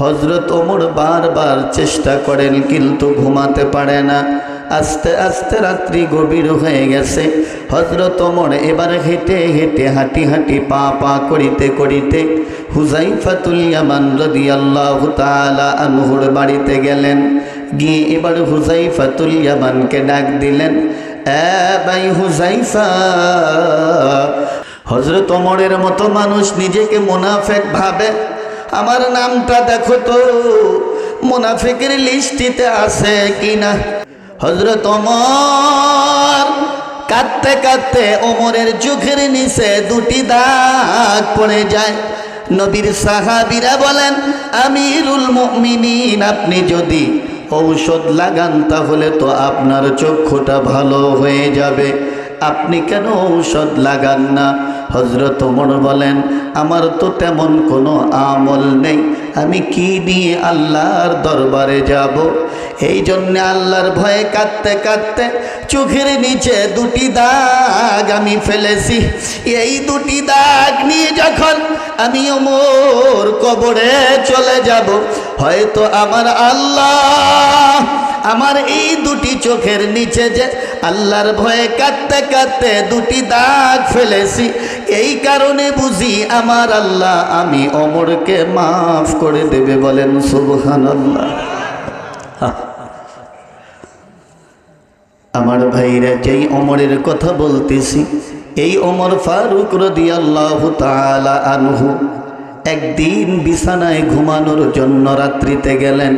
হজরত ওমর বারবার চেষ্টা করেন, কিন্তু ঘুমাতে পারে না। আস্তে আস্তে রাত্রি গভীর হয়ে গেছে। হজরত ওমর এবার হেঁটে হেঁটে হাঁটি হাঁটি পা পা করিতে করিতে হুজাইফাতুল ইয়ামান রাদিয়াল্লাহু তাআলা আনহুর বাড়িতে গেলেন। গিয়ে এবার হুজাইফাতুল ইয়ামানকে ডাক দিলেন, এ ভাই হুজাইফা হজরত ওমরের মতো মানুষ নিজেকে মুনাফেক ভাবে আমার নামটা দেখো তো। মুনাফিকের লিস্টিতে আছে কিনা? হজরত ওমর কাঁদতে কাঁদতে ওমরের চোখের নিচে দুটি দাগ পড়ে যায়। নবীর সাহাবিরা বলেন, আমিরুল মুমিনিন, আপনি যদি ঔষধ লাগান তাহলে তো আপনার চক্ষুটা ভালো হয়ে যাবে। আপনি কেন ঔষধ লাগান না? হজরত ওমর বলেন, আমার তো তেমন কোনো আমল নেই। আমি কি নিয়ে আল্লাহর দরবারে যাব? এই জন্যে আল্লাহর ভয়ে কাঁদতে কাঁদতে চোখের নিচে দুটি দাগ আমি ফেলেছি। এই দুটি দাগ নিয়ে যখন আমি ওমর কবরে চলে যাব, হয়তো আমার আল্লাহ আমার এই দুটি চোখের নিচে যে আল্লাহর ভয়ে কাঁদতে কাঁদতে দুটি দাগ ফেলেছি। এই কারণে বুঝি আমার আল্লাহ আমি অমরকে মাফ করে দেবে বলেন সুবহান আল্লাহ আমার ভাইরা যেই অমরের কথা বলতেছি, এই অমর ফারুক রদি আল্লাহ তালা আনহু একদিন বিছানায় ঘুমানোর জন্য রাত্রিতে গেলেন,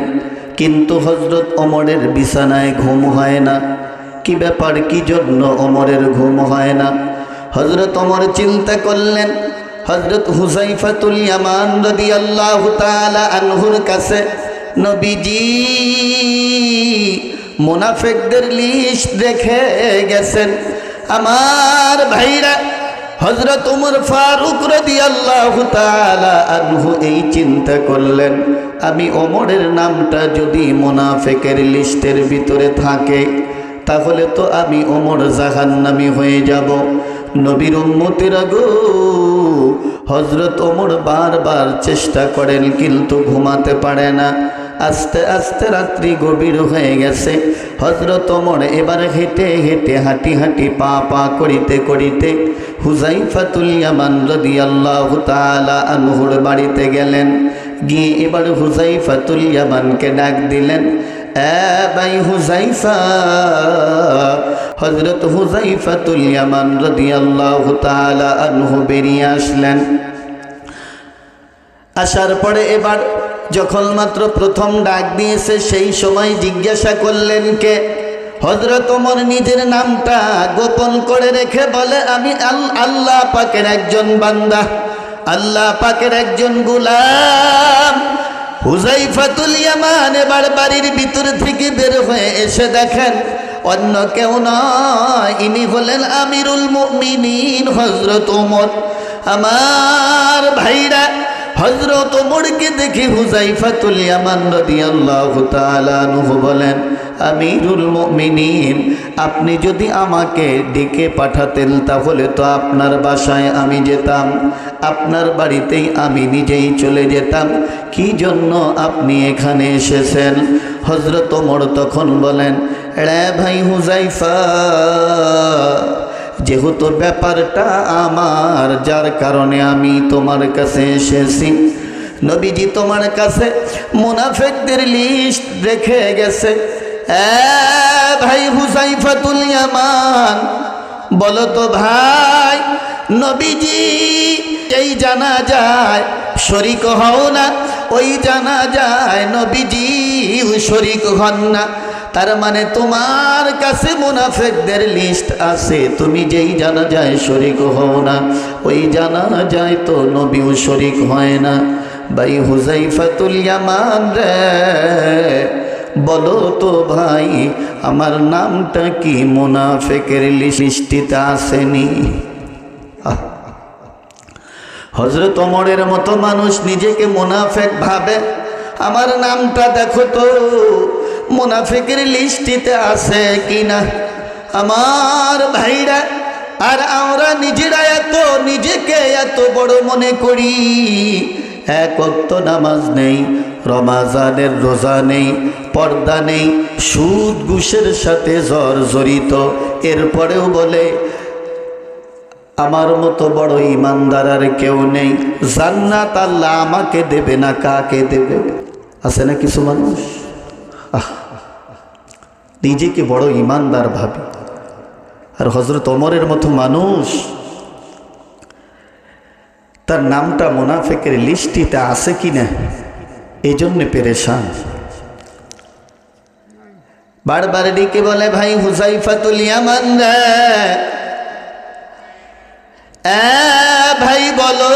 কিন্তু হজরত অমরের বিছানায় ঘুম হয় না। কি ব্যাপার, কি জন্য অমরের ঘুম হয় না? হজরত অমর চিন্তা করলেন হজরত হুসাইফাতুল ইয়ামান রদি আল্লাহ আনহুর কাছে, নবীজি, মোনাফেকদের লিস্ট দেখে গেছেন। আমার ভাইরা হজরত উমর ফারুক রদি আল্লাহ আনহু এই চিন্তা করলেন, আমি ওমরের নামটা যদি মোনাফেকের লিস্টের ভিতরে থাকে তাহলে তো আমি ওমর জাহান্নামি হয়ে যাব। নবীর উম্মতির গো হজরত ওমর বারবার চেষ্টা করেন কিন্তু ঘুমাতে পারে না। আস্তে আস্তে রাত্রি গভীর হয়ে গেছে। হজরত ওমর এবার হেঁটে হেঁটে হাঁটি হাঁটি পা পা করিতে করিতে হুজাইফাতুল ইয়ামান রাদিয়াল্লাহু তাআলা আনহুর বাড়িতে গেলেন। গিয়ে এবার হুজাইফাতুল ইয়ামানকে ডাক দিলেন। ভাই হুজাইফা হজরত হুজাইফাতুল ইয়ামান রাদিয়াল্লাহু আনহু বেরিয়ে আসলেন। আসার পরে এবার যখন মাত্র প্রথম ডাক দিয়েছে, সেই সময় জিজ্ঞাসা করলেন কে? হজরত ওমর নিজের নামটা গোপন করে রেখে বলে, আমি আল্লাহ পাকের একজন বান্দা, আল্লাহ পাকের একজন গুলাম হুজাইফাতুল ইয়ামান এবার বাড়ির ভিতর থেকে বের হয়ে এসে দেখেন অন্য কেউ নয়। ইনি হলেন আমিরুল মুমিনিন হজরত ওমর। আমার ভাইরা হজরত ওমরকে দেখে হুজাইফাতুল ইয়ামান রাদিয়াল্লাহু তাআলা আনহু বলেন আমিরুল মুমিনিন, আপনি যদি আমাকে ডেকে পাঠাতেন তাহলে তো আপনার বাসায় আমি যেতাম, আপনার বাড়িতেই আমি নিজেই চলে যেতাম। কি জন্য আপনি এখানে এসেছেন? হজরত ওমর তখন বলেন রে ভাই হুজাইফা যেহেতু ব্যাপারটা আমার, যার কারণে আমি তোমার কাছে এসেছি। নবীজি তোমার কাছে মুনাফেকদের লিস্ট রেখে গেছে। ভাই হুসাইফাতুল ইয়ামান, বলো তো ভাই, নবীজি এই জানা যায় শরিক হও না, ওই জানা যায় নবীজি শরিক হন না। তার মানে তোমার কাছে মুনাফেকদের লিস্ট আছে, তুমি যেই জানা যায় শরিক হও না, ওই জানা যায় তো নবীও শরিক হয় না। ভাই হুজাইফাতুল ইয়ামান রে বলো তো ভাই, আমার নামটা কি? মুনাফেকের লিস্টিতে আসেনি। হজরত ওমরের মতো মানুষ নিজেকে মুনাফেক ভাবে? আমার নামটা দেখো তো, মুনাফেকের লিস্টিতে আছে কিনা? আমার ভাইরা, আর আমরা নিজেরা এত, নিজেকে এত বড় মনে করি। এক অক্ত নামাজ নেই, রমাজানের রোজা নেই, পর্দা নেই, সুদ ঘুষের সাথে জ্বর জড়িত। এরপরেও বলে, আমার মতো বড় ইমানদার আর কেউ নেই। জান্নাত আল্লাহ আমাকে দেবে না কাকে দেবে? আছে না কিছু মানুষ? নিজেকে বড় ইমানদার ভাবি। আর হজরত অমরের মতো মানুষ তার নামটা মোনাফেকের লিস্টিতে আছে কি না এই জন্যে পেরেশান। বারবার ডেকে বলে, ভাই হুসাইফাতুল ইয়ামান ভাই বলো,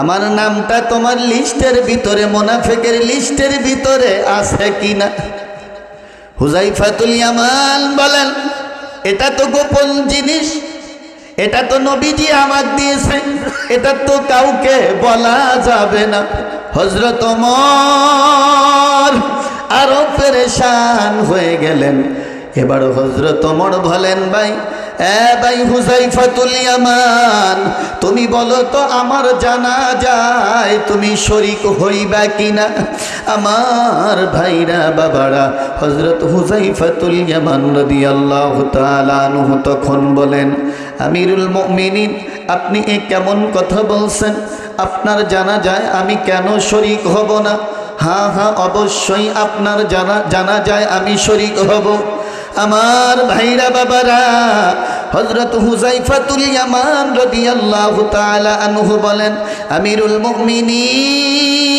আমার নামটা তোমার লিস্টের ভিতরে, মোনাফেকের লিস্টের ভিতরে আছে কিনা? হুজাইফাতুল ইয়ামান বলেন, এটা তো গোপন জিনিস এটা তো নবীজি আমার দিয়েছে এটা তো কাউকে বলা যাবে না। হজরত ওমর আরও পেরেশান হয়ে গেলেন। এবার হজরত ওমর বলেন, ভাই ভাই তুমি বলো তো আমার জানা যায় তুমি শরিক হইবা কিনা? আমার ভাইরা বাবারা হজরত হুজাইফাতুল ইয়ামান রাদিয়াল্লাহু তাআলা আনহু তখন বলেন আমিরুল মুমিনিন, আপনি এ কেমন কথা বলছেন? আপনার জানা যায় আমি কেন শরিক হব না? হ্যাঁ হ্যাঁ অবশ্যই আপনার জানা জানা যায় আমি শরিক হব। আমার ভাইরা, বাবারা হজরত হুজাইফাতুল ইয়ামান রাদিয়াল্লাহু তাআলা আনহু বলেন, আমিরুল মুমিনিন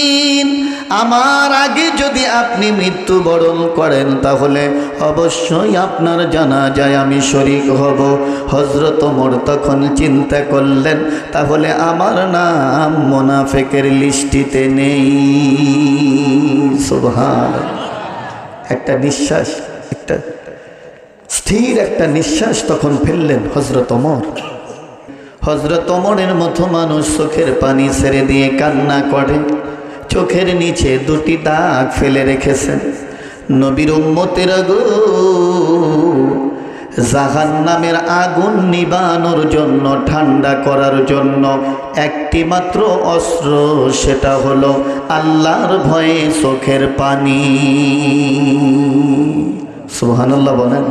আমার আগে যদি আপনি মৃত্যুবরণ করেন, তাহলে অবশ্যই আপনার জানা যায় আমি শরিক হব। হজরত ওমর তখন চিন্তা করলেন, তাহলে আমার নাম মোনাফেকের লিস্টিতে নেই। সুবহান একটা নিঃশ্বাস, একটা স্থির একটা নিঃশ্বাস তখন ফেললেন হজরত অমর হজরত অমরের মতো মানুষ চোখের পানি ছেড়ে দিয়ে কান্না করে। চোখের নিচে দুটি দাগ ফেলে রেখেছেন। নবীর উম্মতের গো জাহান নামের আগুন নিবানোর জন্য, ঠান্ডা করার জন্য একটি মাত্র অস্ত্র, সেটা হলো আল্লাহর ভয়ে চোখের পানি। সুবহানাল্লাহ বলেন।